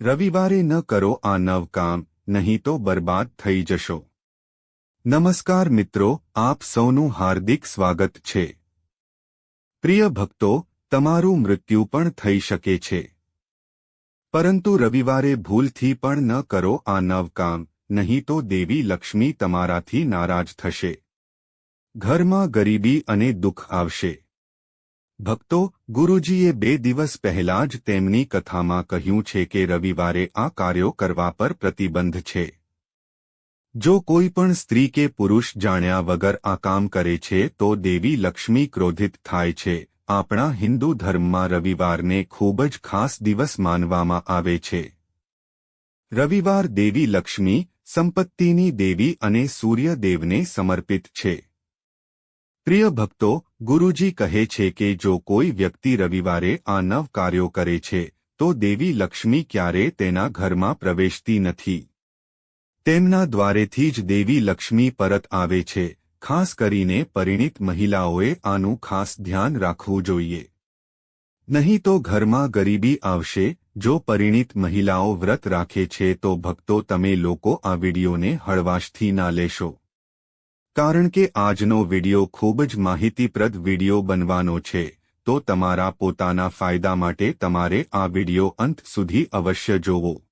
રવિવારે ન કરો આ નવ કામ, નહીં તો બરબાદ થઈ જશો. નમસ્કાર મિત્રો, આપ સૌનું હાર્દિક સ્વાગત છે. પ્રિય ભક્તો, તમારું મૃત્યુ પણ થઈ શકે છે. પરંતુ રવિવારે ભૂલથી પણ ન કરો આ નવ કામ, નહીં તો દેવી લક્ષ્મી તમારાથી નારાજ થશે. ઘરમાં ગરીબી અને દુઃખ આવશે. ભક્તો, ગુરુજીએ બે દિવસ પહેલા જ તેમની કથામાં કહ્યું છે કે રવિવારે આ કાર્યો કરવા પર પ્રતિબંધ છે. જો કોઈ પણ સ્ત્રી કે પુરુષ જાણ્યા વગર આ કામ કરે છે, તો દેવી લક્ષ્મી ક્રોધિત થાય છે. આપણા હિન્દુ ધર્મમાં રવિવારને ખૂબ જ ખાસ દિવસ માનવામાં આવે છે. રવિવાર દેવી લક્ષ્મી, સંપત્તિની દેવી અને સૂર્યદેવને સમર્પિત છે. પ્રિય ભક્તો, ગુરુજી કહે છે કે જો કોઈ વ્યક્તિ રવિવારે આ નવ કાર્યો કરે છે, તો દેવી લક્ષ્મી ક્યારે તેના ઘરમાં પ્રવેશતી નથી. તેમના દ્વારેથી જ દેવી લક્ષ્મી પરત આવે છે, ખાસ કરીને પરિણિત મહિલાઓએ આનું ખાસ ધ્યાન રાખવું જોઈએ. નહીં તો ઘરમાં ગરીબી આવશે, જો પરિણિત મહિલાઓ વ્રત રાખે છે તો ભક્તો તમે લોકો આ વિડીયોને હળવાશથી ના લેશો. કારણ કે આજનો વિડિયો ખૂબ જ માહિતીપ્રદ વિડિયો બનવાનો છે, તો તમારા પોતાના ફાયદા માટે તમારે આ વિડિયો અંત સુધી અવશ્ય જોવો.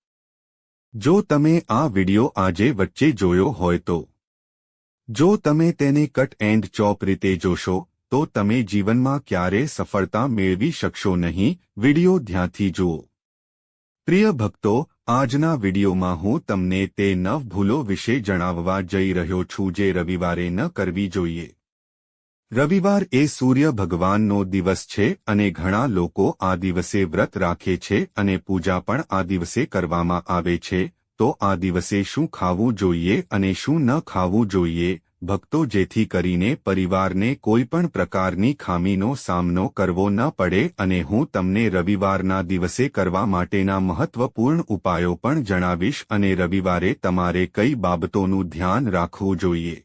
જો તમે આ વિડિયો આજે વચ્ચે જોયો હોય તો. જો તમે તેને કટ એન્ડ ચોપ રીતે જોશો, તો તમે જીવનમાં ક્યારે સફળતા મેળવી શકશો નહીં, વિડિયો ધ્યાનથી જુઓ. પ્રિય ભક્તો આજના વિડીયોમાં હું તમને તે નવ ભૂલો વિશે જણાવવા જઈ રહ્યો છું જે રવિવારે ન કરવી જોઈએ. રવિવાર એ સૂર્ય ભગવાનનો દિવસ છે અને ઘણા લોકો આ દિવસે વ્રત રાખે છે અને પૂજા પણ આ દિવસે કરવામાં આવે છે, તો આ દિવસે શું ખાવું જોઈએ અને શું ન ખાવું જોઈએ ભક્તો જેથી કરીને પરિવારને કોઈપણ પ્રકારની ખામીનો સામનો કરવો ન પડે અને હું તમને રવિવારના દિવસે કરવા માટેના મહત્વપૂર્ણ ઉપાયો પણ જણાવીશ અને રવિવારે તમારે કઈ બાબતોનું ધ્યાન રાખવું જોઈએ.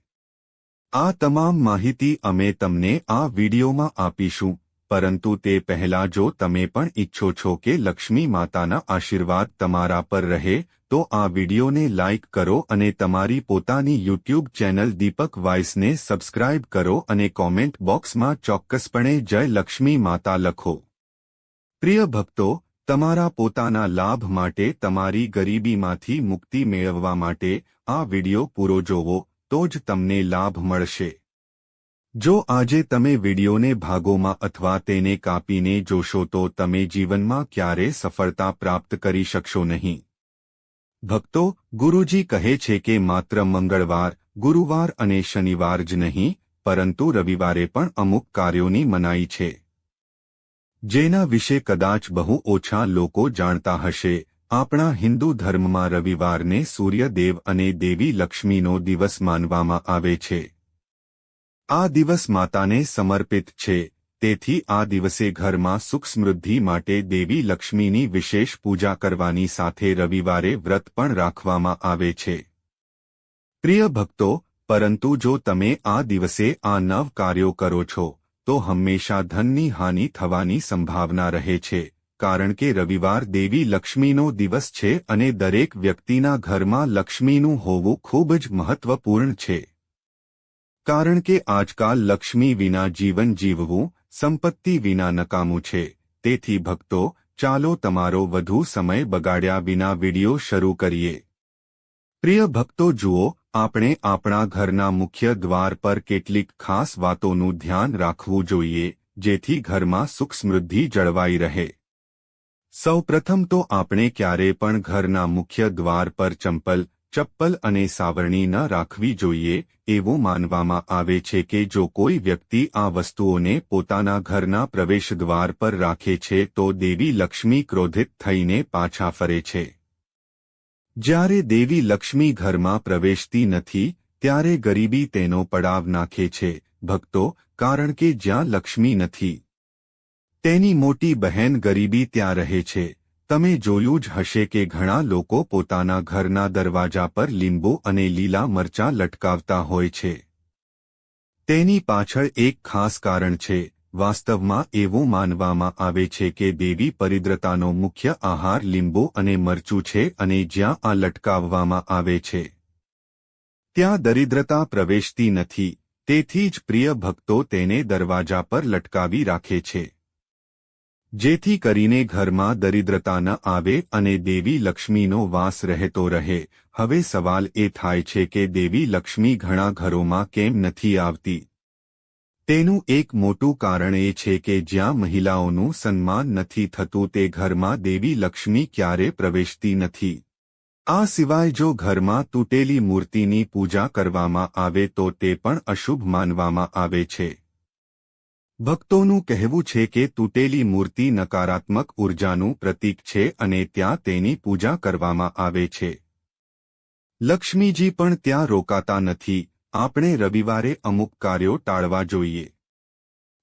આ તમામ માહિતી અમે તમને આ વિડીયોમાં આપીશું, પરંતુ તે પહેલા જો તમે પણ ઈચ્છો છો કે લક્ષ્મી માતાના આશીર્વાદ તમારા પર રહે તો આ વિડીયોને લાઇક કરો અને તમારી પોતાની યુટ્યુબ ચેનલ દીપક વાઇસને સબસ્ક્રાઇબ કરો અને કોમેન્ટ બોક્સમાં ચોક્કસપણે જય લક્ષ્મી માતા લખો. પ્રિય ભક્તો, તમારા પોતાના લાભ માટે તમારી ગરીબીમાંથી મુક્તિ મેળવવા માટે આ વિડિયો પૂરો જોવો, તો જ તમને લાભ મળશે. જો આજે તમે વિડીયોને ભાગોમાં અથવા તેને કાપીને જોશો તો તમે જીવનમાં ક્યારે સફળતા પ્રાપ્ત કરી શકશો નહીં. ભક્તો, ગુરુજી કહે છે કે માત્ર મંગળવાર, ગુરુવાર અને શનિવાર જ નહીં, પરંતુ રવિવારે પણ અમુક કાર્યોની મનાઈ છે. જેના વિશે કદાચ બહુ ઓછા લોકો જાણતા હશે, આપણા હિન્દુ ધર્મમાં રવિવારને સૂર્યદેવ અને દેવી લક્ષ્મીનો દિવસ માનવામાં આવે છે. આ દિવસ માતાને સમર્પિત છે તેથી આ દિવસે ઘરમાં સુખ સમૃદ્ધિ માટે દેવી લક્ષ્મીની વિશેષ પૂજા કરવાની સાથે રવિવારે વ્રત પણ રાખવામાં આવે છે. પ્રિય ભક્તો, પરંતુ જો તમે આ દિવસે આ નવ કાર્યો કરો છો, તો હંમેશા ધનની હાનિ થવાની સંભાવના રહે છે, કારણ કે રવિવાર દેવી લક્ષ્મીનો દિવસ છે અને દરેક વ્યક્તિના ઘરમાં લક્ષ્મીનું હોવું ખૂબ જ મહત્વપૂર્ણ છે. કારણ કે આજકાલ લક્ષ્મી વિના જીવન જીવવું સંપત્તિ વિના નકામું છે. તેથી ભક્તો, ચાલો તમારો વધુ સમય બગાડ્યા વિના વિડિયો શરૂ કરીએ. પ્રિય ભક્તો, જુઓ, આપણે આપણા ઘરના મુખ્ય દ્વાર પર કેટલીક ખાસ વાતોનું ધ્યાન રાખવું જોઈએ, જેથી ઘરમાં સુખ સમૃદ્ધિ જળવાઈ રહે. સૌપ્રથમ તો આપણે ક્યારે પણ ઘરના મુખ્ય દ્વાર પર ચંપલ ચપ્પલ અને સાવરણી ન રાખવી જોઈએ, એવું માનવામાં આવે છે કે જો કોઈ વ્યક્તિ આ વસ્તુઓને પોતાના ઘરના પ્રવેશદ્વાર પર રાખે છે તો દેવી લક્ષ્મી ક્રોધિત થઈને પાછા ફરે છે. જ્યારે દેવી લક્ષ્મી ઘરમાં પ્રવેશતી નથી, ત્યારે ગરીબી તેનો પડાવ નાખે છે, ભક્તો, કારણ કે જ્યાં લક્ષ્મી નથી. તેની મોટી બહેન ગરીબી ત્યાં રહે છે. તમે જોયું જ હશે કે ઘણા લોકો પોતાના ઘરના દરવાજા પર લીંબુ અને લીલા મરચાં લટકાવતા હોય છે. તેની પાછળ એક ખાસ કારણ છે, વાસ્તવમાં એવું માનવામાં આવે છે કે દેવી પરિદ્રતાનો મુખ્ય આહાર લીંબુ અને મરચું છે અને જ્યાં આ લટકાવવામાં આવે છે. ત્યાં દરિદ્રતા પ્રવેશતી નથી, તેથી જ પ્રિય ભક્તો તેને દરવાજા પર લટકાવી રાખે છે. જેથી કરીને ઘરમાં દરિદ્રતા ન આવે અને દેવી લક્ષ્મીનો વાસ રહેતો રહે. હવે સવાલ એ થાય છે કે દેવી લક્ષ્મી ઘણા ઘરોમાં કેમ નથી આવતી? તેનું એક મોટું કારણ એ છે કે જ્યાં મહિલાઓનું સન્માન નથી થતું તે ઘરમાં દેવી લક્ષ્મી ક્યારે પ્રવેશતી નથી. આ સિવાય જો ઘરમાં તૂટેલી મૂર્તિની પૂજા કરવામાં આવે તો તે પણ અશુભ માનવામાં આવે છે. ભક્તોનું કહેવું છે કે તૂટેલી મૂર્તિ નકારાત્મક ઉર્જાનું પ્રતીક છે અને ત્યાં તેની પૂજા કરવામાં આવે છે. લક્ષ્મીજી પણ ત્યાં રોકાતા નથી. આપણે રવિવારે અમુક કાર્યો ટાળવા જોઈએ.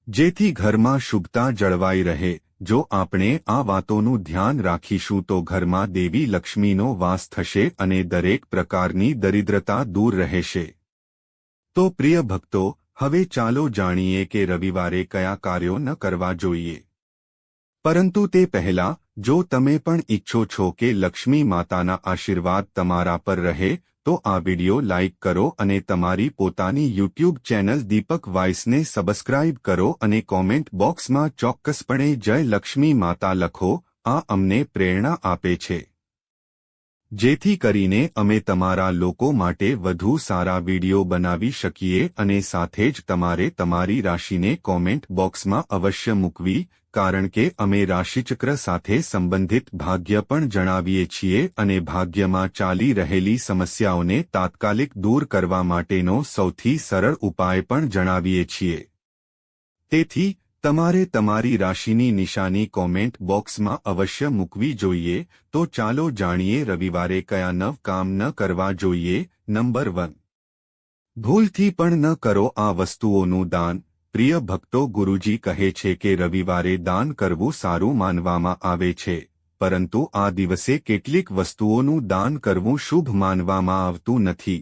જેથી ઘરમાં શુભતા જળવાઈ રહે. જો આપણે આ વાતોનું ધ્યાન રાખીશું તો ઘરમાં દેવી લક્ષ્મીનો વાસ થશે અને દરેક પ્રકારની દરિદ્રતા દૂર રહેશે. તો પ્રિય ભક્તો હવે ચાલો જાણીએ કે રવિવારે કયા કાર્યો ન કરવા જોઈએ. પરંતુ તે પહેલા, જો તમે પણ ઈચ્છો છો કે લક્ષ્મી માતાના આશીર્વાદ તમારા પર રહે, તો આ વિડિયો લાઇક કરો અને તમારી પોતાની યુટ્યુબ ચેનલ દીપક વાઇસને સબસ્ક્રાઇબ કરો અને કોમેન્ટ બોક્સમાં ચોક્કસપણે જય લક્ષ્મી માતા લખો, આ અમને પ્રેરણા આપે છે. જેથી કરીને અમે તમારા લોકો માટે વધુ સારા વીડિયો બનાવી શકીએ અને સાથે જ તમારે તમારી રાશિને કોમેન્ટ બોક્સમાં અવશ્ય મૂકવી, કારણ કે અમે રાશિચક્ર સાથે સંબંધિત ભાગ્ય પણ જણાવીએ છીએ અને ભાગ્યમાં ચાલી રહેલી સમસ્યાઓને તાત્કાલિક દૂર કરવા માટેનો સૌથી સરળ ઉપાય પણ જણાવીએ છીએ. તેથી તમારે તમારી રાશિની નિશાની કોમેન્ટ બોક્સમાં અવશ્ય મૂકવી જોઈએ, તો ચાલો જાણીએ રવિવારે કયા નવ કામ ન કરવા જોઈએ, નંબર વન. ભૂલથી પણ ન કરો આ વસ્તુઓનું દાન, પ્રિય ભક્તો ગુરુજી કહે છે કે રવિવારે દાન કરવું સારું માનવામાં આવે છે, પરંતુ આ દિવસે કેટલીક વસ્તુઓનું દાન કરવું શુભ માનવામાં આવતું નથી.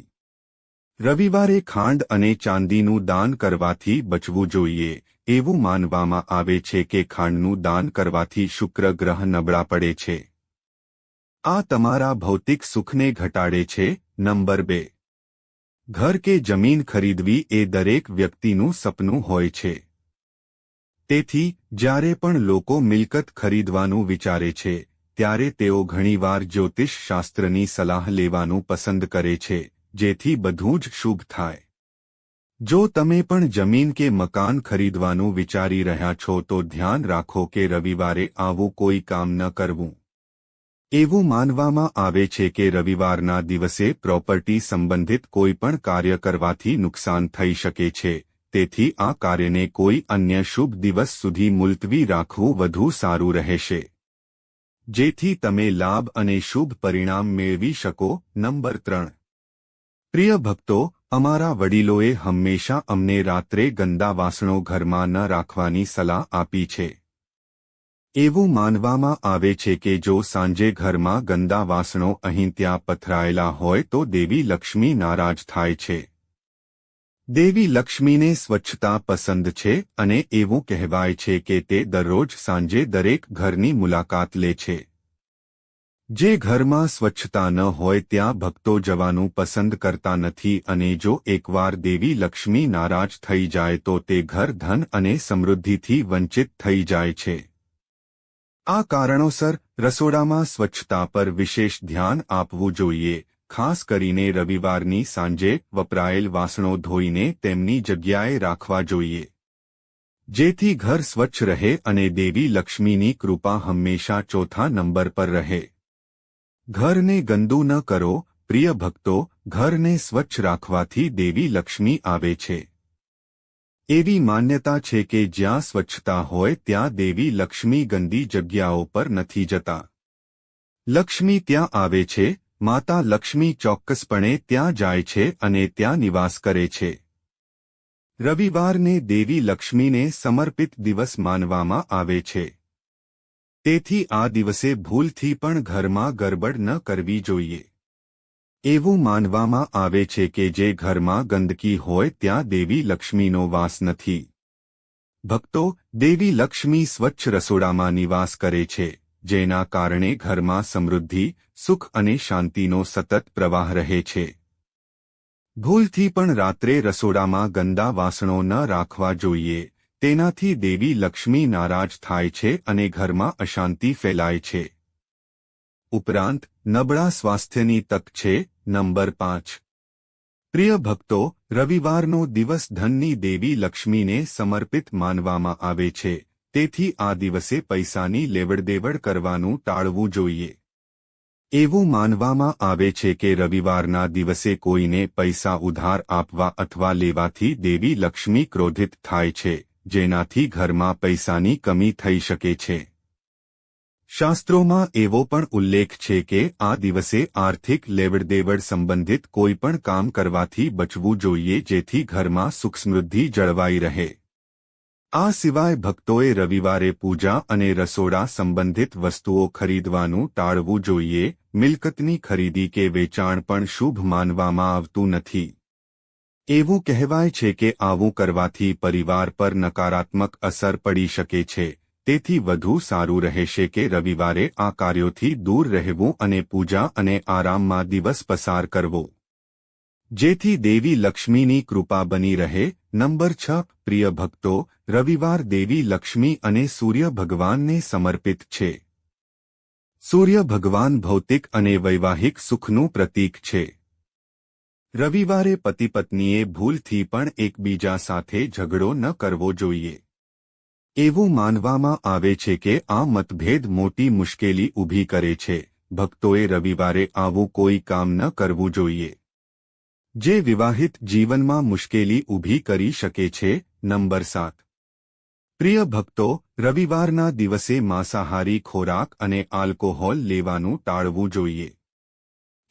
રવિવારે ખાંડ અને ચાંદીનું દાન કરવાથી બચવું જોઈએ એવું માનવામાં આવે છે કે ખાંડનું દાન કરવાથી શુક્ર ગ્રહ નબળા પડે છે. આ તમારા ભૌતિક સુખને ઘટાડે છે, નંબર બે. ઘર કે જમીન ખરીદવી એ દરેક વ્યક્તિનું સપનું હોય છે. તેથી, જ્યારે પણ લોકો મિલકત ખરીદવાનું વિચારે છે, ત્યારે તેઓ ઘણીવાર જ્યોતિષ શાસ્ત્રની સલાહ લેવાનું પસંદ કરે છે, જેથી બધું જ શુભ થાય. જો તમે પણ જમીન કે મકાન ખરીદવાનું વિચારી રહ્યા છો તો ધ્યાન રાખો કે રવિવારે આવું કોઈ કામ ન કરવું. એવું માનવામાં આવે છે કે રવિવારના દિવસે પ્રોપર્ટી સંબંધિત કોઈપણ કાર્ય કરવાથી નુકસાન થઈ શકે છે, તેથી આ કાર્યને કોઈ અન્ય શુભ દિવસ સુધી મુલતવી રાખવું વધુ સારું રહેશે. જેથી તમે લાભ અને શુભ પરિણામ મેળવી શકો. નંબર ત્રણ. પ્રિય ભક્તો અમારા વડીલોએ હંમેશા અમને રાત્રે ગંદા વાસણો ઘરમાં ન રાખવાની સલાહ આપી છે. એવું માનવામાં આવે છે કે જો સાંજે ઘરમાં ગંદા વાસણો અહીં ત્યાં પથરાયેલા હોય તો દેવી લક્ષ્મી નારાજ થાય છે. દેવી લક્ષ્મીને સ્વચ્છતા પસંદ છે અને એવું કહેવાય છે કે તે દરરોજ સાંજે દરેક ઘરની મુલાકાત લે છે. જે ઘરમાં સ્વચ્છતા ન હોય ત્યાં ભક્તો જવાનું પસંદ કરતા નથી અને જો એકવાર દેવી લક્ષ્મી નારાજ થઈ જાય તો તે ઘર ધન અને સમૃદ્ધિથી વંચિત થઈ જાય છે. આ કારણોસર રસોડામાં સ્વચ્છતા પર વિશેષ ધ્યાન આપવું જોઈએ, ખાસ કરીને રવિવારની સાંજે વપરાયેલ વાસણો ધોઈને તેમની જગ્યાએ રાખવા જોઈએ. જેથી ઘર સ્વચ્છ રહે અને દેવી લક્ષ્મીની કૃપા હંમેશા ચોથા નંબર પર રહે. ઘરને ગંદુ ન કરો, પ્રિય ભક્તો, ઘરને સ્વચ્છ રાખવાથી દેવી લક્ષ્મી આવે છે. એવી માન્યતા છે કે જ્યાં સ્વચ્છતા હોય ત્યાં દેવી લક્ષ્મી ગંદી જગ્યાઓ પર નથી જતા. લક્ષ્મી ત્યાં આવે છે, માતા લક્ષ્મી ચોક્કસપણે ત્યાં જાય છે અને ત્યાં નિવાસ કરે છે. રવિવારને દેવી લક્ષ્મીને સમર્પિત દિવસ માનવામાં આવે છે. તેથી આ દિવસે ભૂલથી પણ ઘરમાં ગરબડ ન કરવી જોઈએ. એવું માનવામાં આવે છે કે જે ઘરમાં ગંદકી હોય ત્યાં દેવી લક્ષ્મીનો વાસ નથી. ભક્તો, દેવી લક્ષ્મી સ્વચ્છ રસોડામાં નિવાસ કરે છે, જેના કારણે ઘરમાં સમૃદ્ધિ, સુખ અને શાંતિનો સતત પ્રવાહ રહે છે. ભૂલથી પણ રાત્રે રસોડામાં ગંદા વાસણો ન રાખવા જોઈએ. તેનાથી દેવી લક્ષ્મી નારાજ થાય છે અને ઘરમાં અશાંતિ ફેલાય છે. ઉપરાંત, નબળા સ્વાસ્થ્યની તક છે, નંબર પાંચ. પ્રિય ભક્તો, રવિવારનો દિવસ ધનની દેવી લક્ષ્મીને સમર્પિત માનવામાં આવે છે, તેથી આ દિવસે પૈસાની લેવડદેવડ કરવાનું ટાળવું જોઈએ. એવું માનવામાં આવે છે કે રવિવારના દિવસે કોઈને પૈસા ઉધાર આપવા અથવા લેવાથી દેવી લક્ષ્મી ક્રોધિત થાય છે. જેનાથી ઘરમાં પૈસાની કમી થઈ શકે છે. શાસ્ત્રોમાં એવો પણ ઉલ્લેખ છે કે આ દિવસે આર્થિક લેવડદેવડ સંબંધિત કોઈપણ કામ કરવાથી બચવું જોઈએ જેથી ઘરમાં સુખ જળવાઈ રહે. આ સિવાય ભક્તોએ રવિવારે પૂજા અને રસોડા સંબંધિત વસ્તુઓ ખરીદવાનું ટાળવું જોઈએ, મિલકતની ખરીદી કે વેચાણ પણ શુભ માનવામાં આવતું નથી. એવું કહેવાય છે કે આવું કરવાથી પરિવાર પર નકારાત્મક અસર પડી શકે છે. તેથી વધુ સારું રહેશે કે રવિવારે આ કાર્યોથી દૂર રહેવું અને પૂજા અને આરામમાં દિવસ પસાર કરવો. જેથી દેવી લક્ષ્મીની કૃપા બની રહે. નંબર છ, પ્રિય ભક્તો, રવિવાર દેવી લક્ષ્મી અને સૂર્ય ભગવાનને સમર્પિત છે. સૂર્ય ભગવાન ભૌતિક અને વૈવાહિક સુખનું પ્રતીક છે. રવિવારે પતિ પત્નીએ ભૂલથી પણ એકબીજા સાથે ઝઘડો ન કરવો જોઈએ. એવું માનવામાં આવે છે કે આ મતભેદ મોટી મુશ્કેલી ઊભી કરે છે. ભક્તોએ રવિવારે આવું કોઈ કામ ન કરવું જોઈએ. જે વિવાહિત જીવનમાં મુશ્કેલી ઊભી કરી શકે છે, નંબર સાત. પ્રિય ભક્તો, રવિવારના દિવસે માંસાહારી ખોરાક અને આલ્કોહોલ લેવાનું ટાળવું જોઈએ.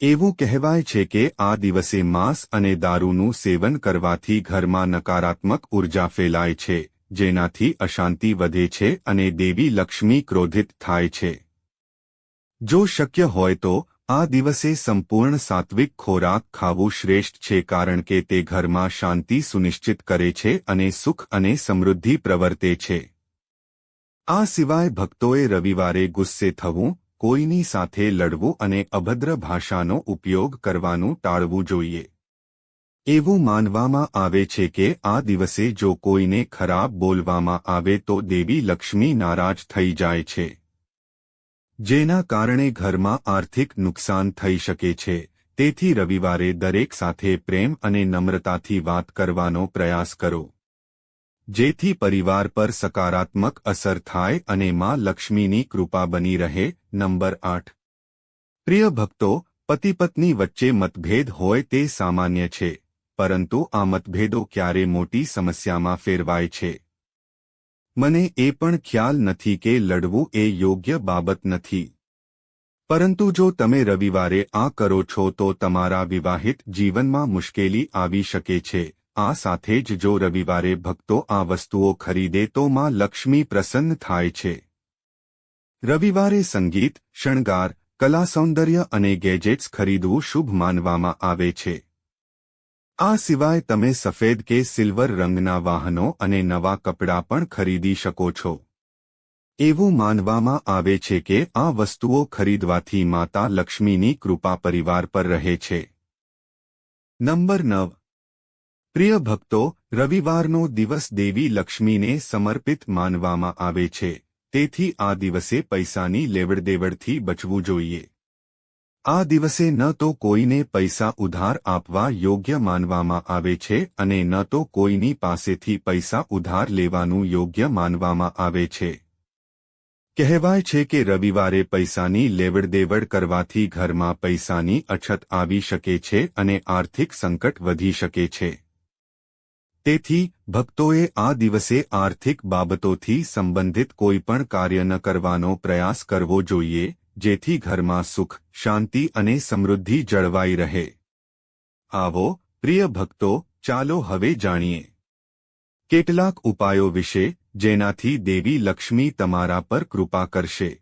એવું કહેવાય છે કે આ દિવસે માંસ અને દારૂનું સેવન કરવાથી ઘરમાં નકારાત્મક ઊર્જા ફેલાય છે, જેનાથી અશાંતિ વધે છે અને દેવી લક્ષ્મી ક્રોધિત થાય છે. જો શક્ય હોય તો, આ દિવસે સંપૂર્ણ સાત્વિક ખોરાક ખાવું શ્રેષ્ઠ છે કારણ કે તે ઘરમાં શાંતિ સુનિશ્ચિત કરે છે અને સુખ અને સમૃદ્ધિ પ્રવર્તે છે. આ સિવાય ભક્તોએ રવિવારે ગુસ્સે થવું કોઈની સાથે લડવું અને અભદ્ર ભાષાનો ઉપયોગ કરવાનું ટાળવું જોઈએ. એવું માનવામાં આવે છે કે આ દિવસે જો કોઈને ખરાબ બોલવામાં આવે તો દેવી લક્ષ્મી નારાજ થઈ જાય છે. જેના કારણે ઘરમાં આર્થિક નુકસાન થઈ શકે છે. તેથી રવિવારે દરેક સાથે પ્રેમ અને નમ્રતાથી વાત કરવાનો પ્રયાસ કરો. જેથી પરિવાર પર સકારાત્મક અસર થાય અને માં લક્ષ્મીની કૃપા બની રહે નંબર આઠ. પ્રિય ભક્તો પતિ પત્ની વચ્ચે મતભેદ હોય તે સામાન્ય છે, પરંતુ આ મતભેદો ક્યારે મોટી સમસ્યામાં ફેરવાય છે. મને એ પણ ખ્યાલ નથી કે લડવું એ યોગ્ય બાબત નથી. પરંતુ જો તમે રવિવારે આ કરો છો તો તમારા વિવાહિત જીવનમાં મુશ્કેલી આવી શકે છે, આ સાથે જ જો રવિવારે ભક્તો આ વસ્તુઓ ખરીદે તો માં લક્ષ્મી પ્રસન્ન થાય છે. રવિવારે સંગીત, શણગાર, કલા સૌંદર્ય અને ગેજેટ્સ ખરીદવું શુભ માનવામાં આવે છે. આ સિવાય તમે સફેદ કે સિલ્વર રંગના વાહનો અને નવા કપડાં પણ ખરીદી શકો છો. એવું માનવામાં આવે છે કે આ વસ્તુઓ ખરીદવાથી માતા લક્ષ્મીની કૃપા પરિવાર પર રહે છે. નંબર નવ. પ્રિય ભક્તો, રવિવારનો દિવસ દેવી લક્ષ્મીને સમર્પિત માનવામાં આવે છે. તેથી આ દિવસે પૈસાની લેવડદેવડથી બચવું જોઈએ. આ દિવસે ન તો કોઈને પૈસા ઉધાર આપવા યોગ્ય માનવામાં આવે છે અને ન તો કોઈની પાસેથી પૈસા ઉધાર લેવાનું યોગ્ય માનવામાં આવે છે. કહેવાય છે કે રવિવારે પૈસાની લેવડદેવડ કરવાથી ઘરમાં પૈસાની અછત આવી શકે છે અને આર્થિક સંકટ વધી શકે છે. તેથી ભક્તોએ આ દિવસે આર્થિક બાબતોથી સંબંધિત કોઈપણ કાર્ય ન કરવાનો પ્રયાસ કરવો જોઈએ, જેથી ઘરમાં સુખ, શાંતિ અને સમૃદ્ધિ જળવાઈ રહે. આવો, પ્રિય ભક્તો, ચાલો હવે જાણીએ. કેટલાક ઉપાયો વિશે, જેનાથી દેવી લક્ષ્મી તમારા પર કૃપા કરશે.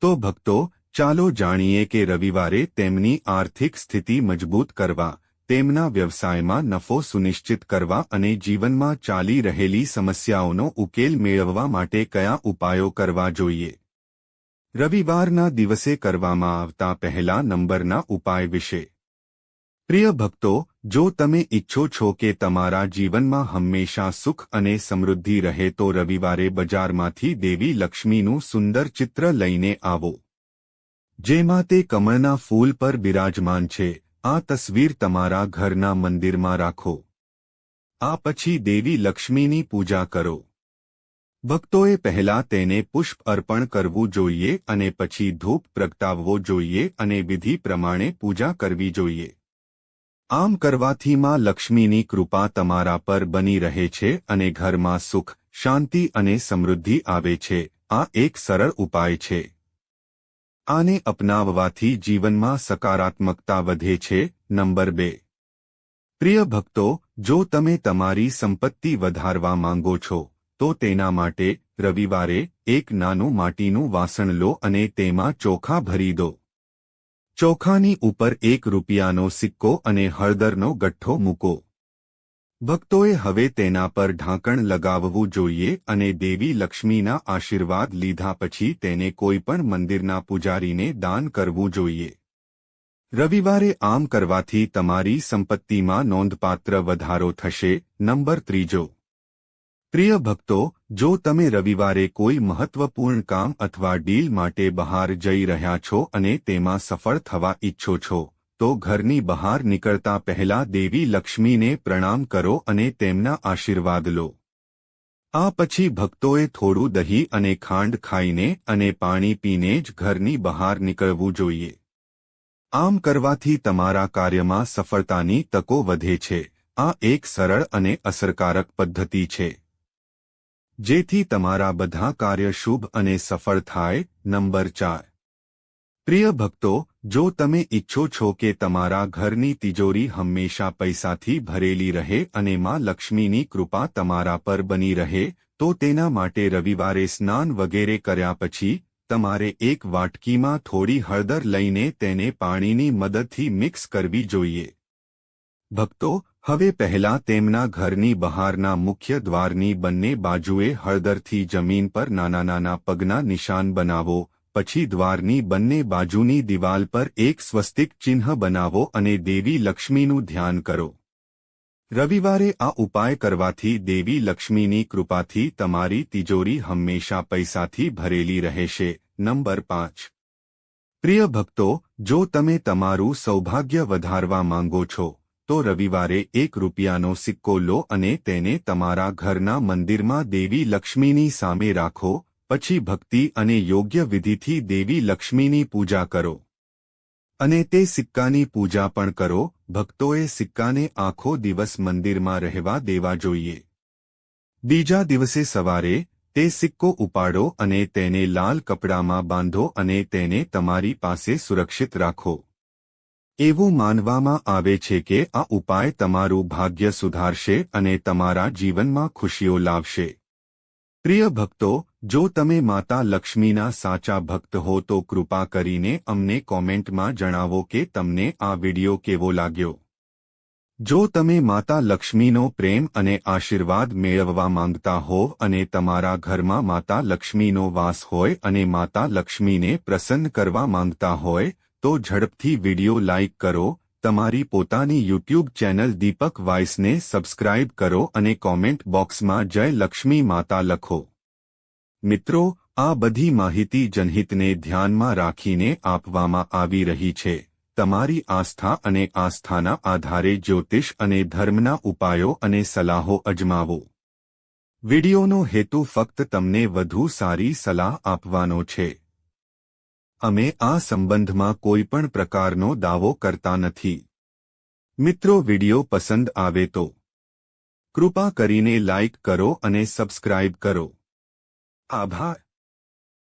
તો ભક્તો, ચાલો જાણીએ કે રવિવારે તેમની આર્થિક સ્થિતિ મજબૂત કરવા તેમના વ્યવસાયમાં નફો સુનિશ્ચિત કરવા અને જીવનમાં ચાલી રહેલી સમસ્યાઓનો ઉકેલ મેળવવા માટે કયા ઉપાયો કરવા જોઈએ? રવિવારના દિવસે કરવામાં આવતા પહેલા નંબરના ઉપાય વિશે. પ્રિય ભક્તો, જો તમે ઈચ્છો છો કે તમારા જીવનમાં હંમેશા સુખ અને સમૃદ્ધિ રહે તો રવિવારે બજારમાંથી દેવી લક્ષ્મીનું સુંદર ચિત્ર લઈને આવો. જેમાં તે કમળના ફૂલ પર બિરાજમાન છે. આ તસવીર તમારા ઘરના મંદિરમાં રાખો. આ પછી દેવી લક્ષ્મીની પૂજા કરો. ભક્તોએ પહેલા તેને પુષ્પ અર્પણ કરવું જોઈએ અને પછી ધૂપ પ્રગટાવવો જોઈએ અને વિધિ પ્રમાણે પૂજા કરવી જોઈએ. આમ કરવાથી માં લક્ષ્મીની કૃપા તમારા પર બની રહે છે અને ઘરમાં સુખ, શાંતિ અને સમૃદ્ધિ આવે છે. આ એક સરળ ઉપાય છે. આને અપનાવવાથી જીવનમાં સકારાત્મકતા વધે છે, નંબર બે. પ્રિય ભક્તો, જો તમે તમારી સંપત્તિ વધારવા માંગો છો, તો તેના માટે રવિવારે એક નાનું માટીનું વાસણ લો અને તેમાં ચોખા ભરી દો. ચોખાની ઉપર એક રૂપિયાનો સિક્કો અને હળદરનો ગઠ્ઠો મૂકો. ભક્તોએ હવે તેના પર ઢાંકણ લગાવવું જોઈએ અને દેવી લક્ષ્મીના આશીર્વાદ લીધા પછી તેને કોઈપણ મંદિરના પૂજારીને દાન કરવું જોઈએ. રવિવારે આમ કરવાથી તમારી સંપત્તિમાં નોંધપાત્ર વધારો થશે. નંબર ત્રીજો. પ્રિય ભક્તો, જો તમે રવિવારે કોઈ મહત્વપૂર્ણ કામ અથવા ડીલ માટે બહાર જઈ રહ્યા છો અને તેમાં સફળ થવા ઈચ્છો છો તો ઘરની બહાર નીકળતા પહેલા દેવી લક્ષ્મીને પ્રણામ કરો અને તેમના આશીર્વાદ લો. આ પછી ભક્તોએ થોડું દહીં અને ખાંડ ખાઈને અને પાણી પીને જ ઘરની બહાર નીકળવું જોઈએ. આમ કરવાથી તમારા કાર્યમાં સફળતાની તકો વધે છે. આ એક સરળ અને અસરકારક પદ્ધતિ છે. જેથી તમારા બધા કાર્ય શુભ અને સફળ થાય. નંબર ચાર. પ્રિય ભક્તો જો તમે ઈચ્છો છો કે તમારા ઘરની તિજોરી હંમેશા પૈસાથી ભરેલી રહે અને માં લક્ષ્મીની કૃપા તમારા પર બની રહે, તો તેના માટે રવિવારે સ્નાન વગેરે કર્યા પછી, તમારે એક વાટકીમાં થોડી હળદર લઈને તેને પાણીની મદદથી મિક્સ કરવી જોઈએ. ભક્તો, હવે પહેલા તેમના ઘરની બહારના મુખ્ય દ્વારની બંને બાજુએ હળદરથી જમીન પર નાના નાના પગના નિશાન બનાવો. પછી દ્વારની બંને બાજુની દિવાલ પર એક સ્વસ્તિક ચિહ્ન બનાવો અને દેવી લક્ષ્મીનું ધ્યાન કરો. રવિવારે આ ઉપાય કરવાથી દેવી લક્ષ્મીની કૃપાથી તમારી તિજોરી હંમેશા પૈસાથી ભરેલી રહેશે. નંબર પાંચ. પ્રિય ભક્તો, જો તમે તમારું સૌભાગ્ય વધારવા માંગો છો, તો રવિવારે એક રૂપિયાનો સિક્કો લો અને તેને તમારા ઘરના મંદિરમાં દેવી લક્ષ્મીની સામે રાખો. પછી ભક્તિ અને યોગ્ય વિધિથી દેવી લક્ષ્મીની પૂજા કરો. અને તે સિક્કાની પૂજા પણ કરો, ભક્તોએ સિક્કાને આખો દિવસ મંદિરમાં રહેવા દેવા જોઈએ. બીજા દિવસે સવારે તે સિક્કો ઉપાડો અને તેને લાલ કપડામાં બાંધો અને તેને તમારી પાસે સુરક્ષિત રાખો. એવું માનવામાં આવે છે કે આ ઉપાય તમારું ભાગ્ય સુધારશે અને તમારા જીવનમાં ખુશીઓ લાવશે. પ્રિય ભક્તો જો તમે માતા લક્ષ્મીના સાચા ભક્ત હો તો કૃપા કરીને અમને કોમેન્ટમાં જણાવો કે તમને આ વિડિયો કેવો લાગ્યો. જો તમે માતા લક્ષ્મીનો પ્રેમ અને આશીર્વાદ મેળવવા માંગતા હો અને તમારા ઘરમાં માતા લક્ષ્મીનો વાસ હોય અને માતા લક્ષ્મીને પ્રસન્ન કરવા માંગતા હોય, તો ઝડપથી વિડિયો લાઇક કરો, તમારી પોતાની યુટ્યુબ ચેનલ દીપક વાઇસને સબસ્ક્રાઇબ કરો અને કોમેન્ટ બોક્સમાં જય લક્ષ્મી માતા લખો. મિત્રો, આ બધી માહિતી જનહિતને ધ્યાનમાં રાખીને આપવામાં આવી રહી છે. તમારી આસ્થા અને આસ્થાના આધારે જ્યોતિષ અને ધર્મના ઉપાયો અને સલાહો અજમાવો. વિડિયોનો હેતુ ફક્ત તમને વધુ સારી સલાહ આપવાનો છે. અમે આ સંબંધમાં કોઈપણ પ્રકારનો દાવો કરતા નથી. મિત્રો, વિડિયો પસંદ આવે તો કૃપા કરીને લાઇક કરો અને સબસ્ક્રાઇબ કરો. Abha.